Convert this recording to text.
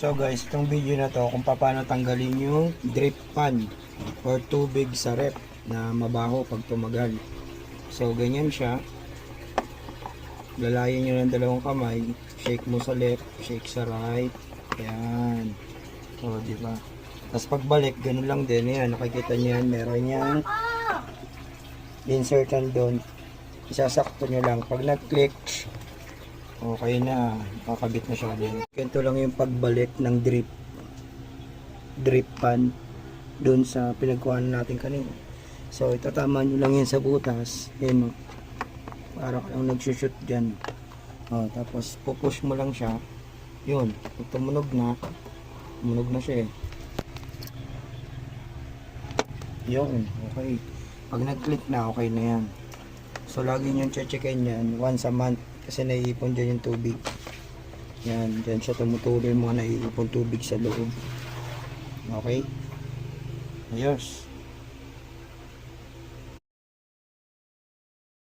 So guys, itong video na to kung paano tanggalin yung drip pan or tubig sa rep na mabaho pag tumagal. So ganyan siya. Lalayan nyo ng dalawang kamay. Shake mo sa left, shake sa right. Ayan. O, di ba? Tapos pagbalik, ganun lang din. Ayan, nakikita niyo yan. Meron yan. Insertan doon. Isasakto nyo lang. Pag nag-click, okay na. Kakabit na siya din. Ganito lang yung pagbalik ng drip drip pan doon sa pinagkuhan natin kanina. So, itatama nyo lang yan sa butas. Yan o. Para kang nagsushoot dyan. O, tapos pupush mo lang siya. Yun. Pag tumunog na, tumunog na siya eh. Yun. Okay. Pag nag-click na, okay na yan. So, lagi nyo checkin yan once a month kasi naiipon dyan yung tubig. Yan, dyan siya tumutuloy yung mga naiipon tubig sa loob. Okay? Ayos.